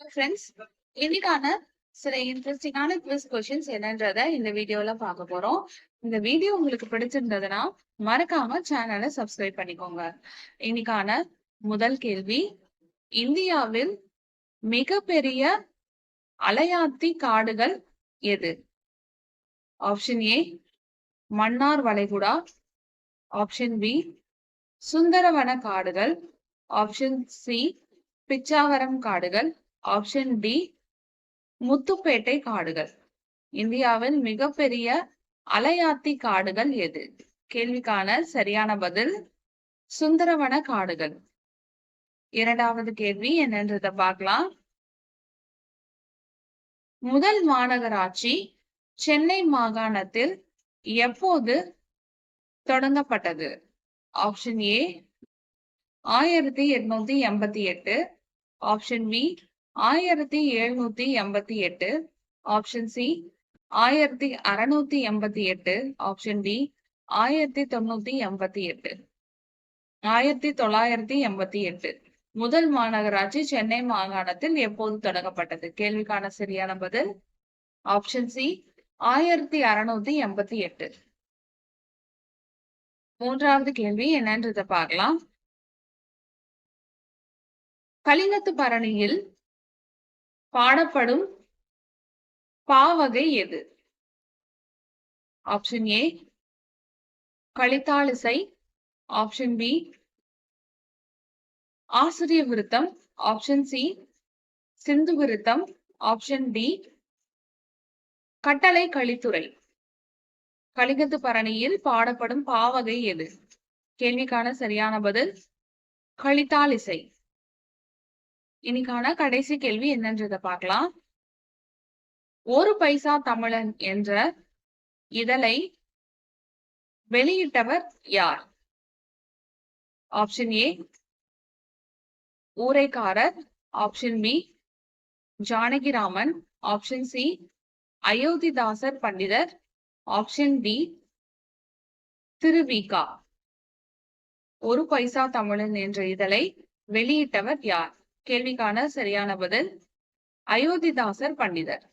Friends இன்னைக்கான சில இன்ட்ரெஸ்டிங்கான குவிஸ் கொஷின்ஸ் என்னன்றத இந்த வீடியோல பார்க்க போறோம். இந்த வீடியோ உங்களுக்கு பிடிச்சிருந்ததுன்னா மறக்காம சேனலை சப்ஸ்கிரைப் பண்ணிக்கோங்க. இன்னைக்கான முதல் கேள்வி இந்தியாவில் மிகப்பெரிய அலையாத்தி காடுகள் எது? ஆப்ஷன் ஏ மன்னார் வளைகுடா. ஆப்ஷன் பி சுந்தரவன காடுகள். ஆப்ஷன் சி பிச்சாவரம் காடுகள். ஆப்ஷன் டி முத்துப்பேட்டை காடுகள். இந்தியாவில் மிகப்பெரிய அலையாத்தி காடுகள் எது? கேள்விக்கான சரியான பதில் சுந்தரவன காடுகள். இரண்டாவது கேள்வி என்னன்றத பார்க்கலாம். முதல் மாநகராட்சி சென்னை மாகாணத்தில் எப்போது தொடங்கப்பட்டது? ஆப்ஷன் ஏ ஆயிரத்தி எட்நூத்தி எண்பத்தி எட்டு. ஆப்ஷன் பி ஆயிரத்தி எழுநூத்தி எண்பத்தி எட்டு ஆப்ஷன் சி ஆயிரத்தி அறுநூத்தி எண்பத்தி எட்டு ஆப்ஷன் டி ஆயிரத்தி தொண்ணூத்தி எண்பத்தி எட்டு. ஆயிரத்தி தொள்ளாயிரத்தி எண்பத்தி எட்டு. முதல் மாநகராட்சி சென்னை மாகாணத்தில் எப்போது தொடங்கப்பட்டது? கேள்விக்கான சரியான பதில் ஆப்ஷன் சி ஆயிரத்தி அறுநூத்தி எண்பத்தி எட்டு. மூன்றாவது கேள்வி என்னன்றத பார்க்கலாம். கலிங்கத்து பரணியில் பாடப்படும் பாவகை எது? ஆப்ஷன் ஏ கலித்தாளிசை ஆப்ஷன் பி ஆசிரிய விருத்தம். ஆப்ஷன் சி சிந்து விருத்தம். ஆப்ஷன் டி கட்டளை கழித்துறை. கலிங்கத்து பரணியில் பாடப்படும் பாவகை எது? கேள்விக்கான சரியான பதில் கலித்தாளிசை இன்னைக்கான கடைசி கேள்வி என்னன்றத பார்க்கலாம். ஒரு பைசா தமிழன் என்ற இதழை வெளியிட்டவர் யார்? Option A ஊரைக்காரர். Option B Janakiraman. Option C Ayothidasar Pandithar. Option D Thiruvika. Oru Paisa Tamilan என்ற இதழை வெளியிட்டவர் யார்? கேள்விக்கான சரியான பதில் அயோத்திதாசர் பண்டிதர்.